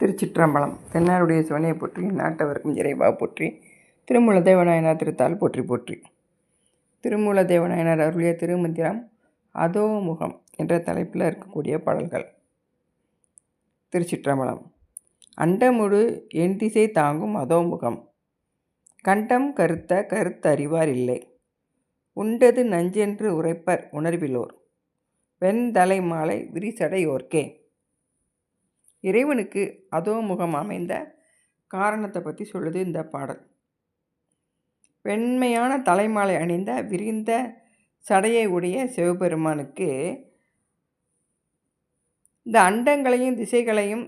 திருச்சிற்றம்பலம். தென்னாருடைய சிவனையை போற்றி நாட்டவர்க்கும் இறைவா போற்றி திருமூல தேவநாயனார் திருத்தால் போற்றி போற்றி. திருமூல தேவநாயனார் அருளிய திருமந்திரம் அதோ முகம் என்ற தலைப்பில் இருக்கக்கூடிய பாடல்கள். திருச்சிற்றம்பலம். அண்டமுடு என் திசை தாங்கும் அதோ முகம் கண்டம் கருத்த கருத்தறிவார் இல்லை. உண்டது நஞ்சென்று உரைப்பர் உணர்விலோர். வெண்தலை மாலை விரிசடையோர்க்கே. இறைவனுக்கு அதோ முகம் அமைந்த காரணத்தை பற்றி சொல்லுது இந்த பாடல். வெண்மையான தலைமாலை அணிந்த விரிந்த சடையை உடைய சிவபெருமானுக்கு இந்த அண்டங்களையும் திசைகளையும்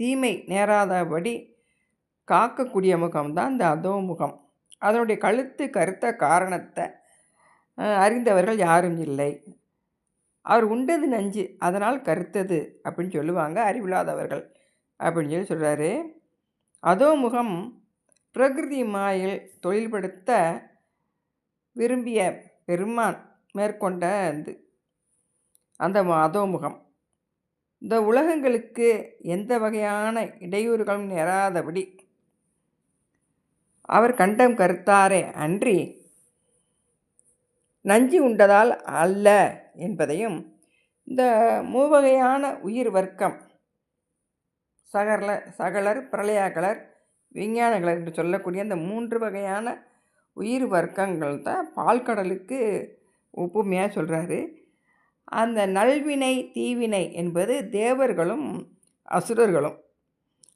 தீமை நேராதபடி காக்கக்கூடிய முகம்தான் இந்த அதோ முகம் அதனுடைய கழுத்து கருத்த காரணத்தை அறிந்தவர்கள் யாரும் இல்லை. அவர் உண்டது நஞ்சு அதனால் கருத்தது அப்படின்னு சொல்லுவாங்க அறிவில்லாதவர்கள். அப்படின்னு சொல்லி சொல்கிறாரு அதோ முகம் பிரகிருதி மாயில் தொழில்படுத்த விரும்பிய பெருமான் மேற்கொண்ட இது அந்த அதோமுகம் இந்த உலகங்களுக்கு எந்த வகையான இடையூறுகளும் நேராதபடி அவர் கண்டம் கருத்தாரே அன்றி நஞ்சு உண்டதால் அல்ல என்பதையும் இந்த மூவகையான உயிர் வர்க்கம் சகல சகலர் பிரளயாக்கலர் விஞ்ஞானகலர் என்று சொல்லக்கூடிய அந்த மூன்று வகையான உயிர் வர்க்கங்கள் தான் பால்கடலுக்கு ஒப்புமையாக சொல்கிறாரு அந்த நல்வினை தீவினை என்பது தேவர்களும் அசுரர்களும்.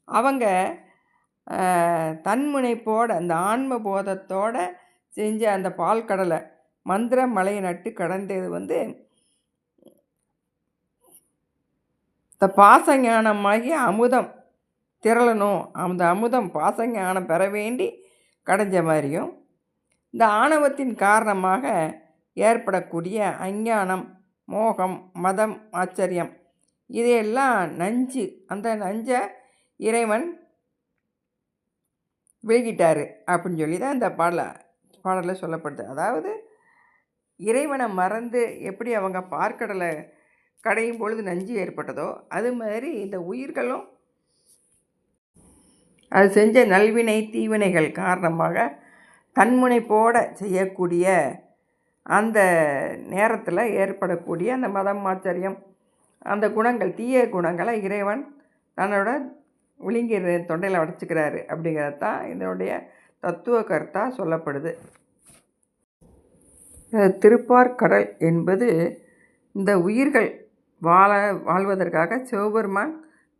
அவங்க தன்முனைப்போட அந்த ஆன்ம போதத்தோடு செஞ்ச அந்த பால்கடலை மந்திர மலையை நட்டு கடந்தது வந்து இந்த பாசஞானமாகிய அமுதம் திரளணும். அந்த அமுதம் பாசஞானம் பெற வேண்டி கடைஞ்ச மாதிரியும் இந்த ஆணவத்தின் காரணமாக ஏற்படக்கூடிய அஞ்ஞானம் மோகம் மதம் ஆச்சரியம் இதையெல்லாம் நஞ்சு அந்த நஞ்சை இறைவன் விழுகிட்டார் அப்படின்னு சொல்லி தான் இந்த பாடலை பாடலில் சொல்லப்படுது. அதாவது இறைவனை மறந்து எப்படி அவங்க பார்க்கடலை கடையும் பொழுது நஞ்சு ஏற்பட்டதோ அது மாதிரி இந்த உயிர்களும் அது செஞ்ச நல்வினை தீவினைகள் காரணமாக தன்முனைப்போட செய்யக்கூடிய அந்த நேரத்தில் ஏற்படக்கூடிய அந்த மதம் ஆச்சரியம் அந்த குணங்கள் தீய குணங்களை இறைவன் தன்னோட விழுங்கிற தொண்டையில் அடைச்சிக்கிறாரு அப்படிங்கிறது தான் இதனுடைய தத்துவ கருத்தாக சொல்லப்படுது. திருப்பார்கடல் என்பது இந்த உயிர்கள் வாழ வாழ்வதற்காக சிவபெருமான்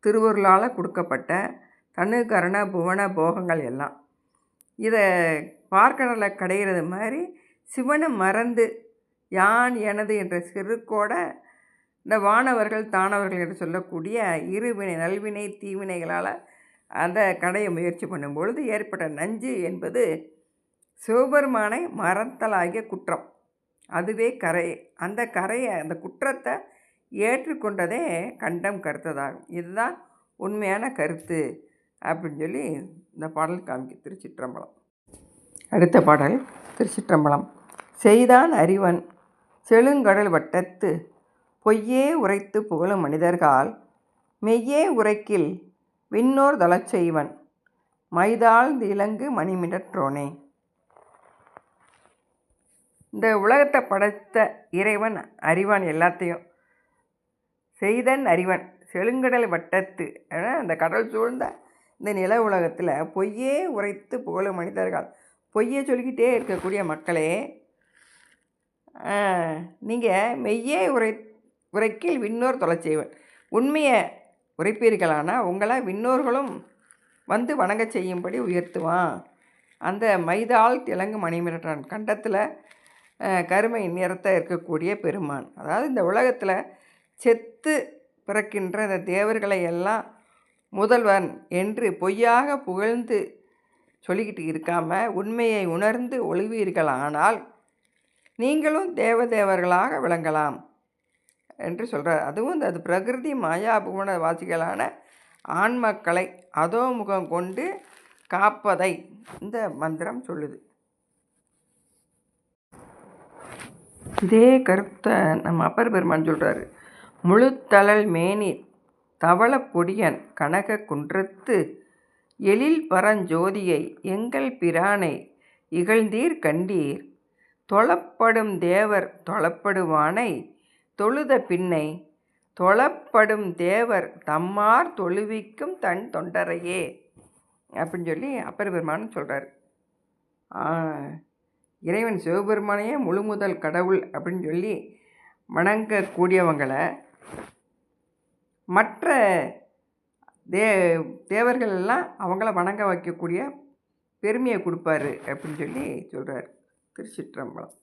திருவருளால் கொடுக்கப்பட்ட தனு கரண புவன போகங்கள் எல்லாம். இதை பார்க்கடலை கடைகிறது மாதிரி சிவனை மறந்து யான் எனது என்ற சிறுக்கோட இந்த வானவர்கள் தானவர்கள் என்று சொல்லக்கூடிய இருவினை நல்வினை தீவினைகளால் அந்த கடையை முயற்சி பண்ணும்பொழுது ஏற்பட்ட நஞ்சு என்பது சிவபெருமானை மறத்தலாகிய குற்றம். அதுவே கரை அந்த கரையை அந்த குற்றத்தை ஏற்றுக்கொண்டதே கண்டம் கருத்ததாகும். இதுதான் உண்மையான கருத்து அப்படின்னு சொல்லி இந்த பாடல் காமிக்கு திருச்சிற்றம்பலம். அடுத்த பாடல் திருச்சிற்றம்பலம். செய்தான் அறிவன் செழுங்கடல் வட்டத்து பொய்யே உரைத்து புகழும் மனிதர்கால் மெய்யே உரைக்கில் விண்ணோர் தளச் செய்வன் மைதாழ்ந்து இலங்கு மணிமிடற்றோனே இந்த உலகத்தை படைத்த இறைவன் அறிவான் எல்லாத்தையும். செய்தன் அறிவன். செழுங்கடல் வட்டத்து அந்த கடல் சூழ்ந்த இந்த நில உலகத்தில் பொய்யே உரைத்து புகழும் மனிதர்கள். பொய்யை சொல்லிக்கிட்டே இருக்கக்கூடிய மக்களே நீங்கள் மெய்யே உரை உரைக்கில் விண்ணோர் தொலை செய்வன். உண்மையை உரைப்பீர்களானால் உங்களை விண்ணோர்களும் வந்து வணங்க செய்யும்படி உயர்த்துவான். அந்த மைதால் திலங்கு மணிமிரட்டான். கண்டத்தில் கருமை நிறத்தை இருக்கக்கூடிய பெருமான். அதாவது இந்த உலகத்தில் செத்து பிறக்கின்ற இந்த தேவர்களை எல்லாம் முதல்வன் என்று பொய்யாக புகழ்ந்து சொல்லிக்கிட்டு இருக்காமல் உண்மையை உணர்ந்து ஒழுவீர்கள் ஆனால் நீங்களும் தேவதேவர்களாக விளங்கலாம் என்று சொல்கிறார் அதுவும் இந்த அது பிரகிருதி மாயா புவன ஆண்மக்களை அதோமுகம் அதோ முகம் கொண்டு காப்பதை இந்த மந்திரம் சொல்லுது. இதே கருத்தை நம்ம அப்பர் பெருமான் சொல்கிறாரு முழுத்தழல் மேனி தவளப்பொடியன் கனக குன்றத்து எழில் பரஞ்சோதியை எங்கள் பிரானை இகழ்ந்தீர் கண்டீர். தொழப்படும் தேவர் தொழப்படுவானை தொழுத பின்னை தொழப்படும் தேவர் தம்மார் தொழுவிக்கும் தன் தொண்டரையே. அப்படின்னு சொல்லி அப்பர் பெருமானும் சொல்கிறார் இறைவன் சிவபெருமானையே முழு முதல் கடவுள் அப்படின்னு சொல்லி வணங்கக்கூடியவங்களை மற்ற தே தேவர்கள் எல்லாம் அவங்கள வணங்க வைக்கக்கூடிய பெருமையை கொடுப்பாரு அப்படின்னு சொல்லி சொல்கிறார் திருச்சிற்றம்பலம்.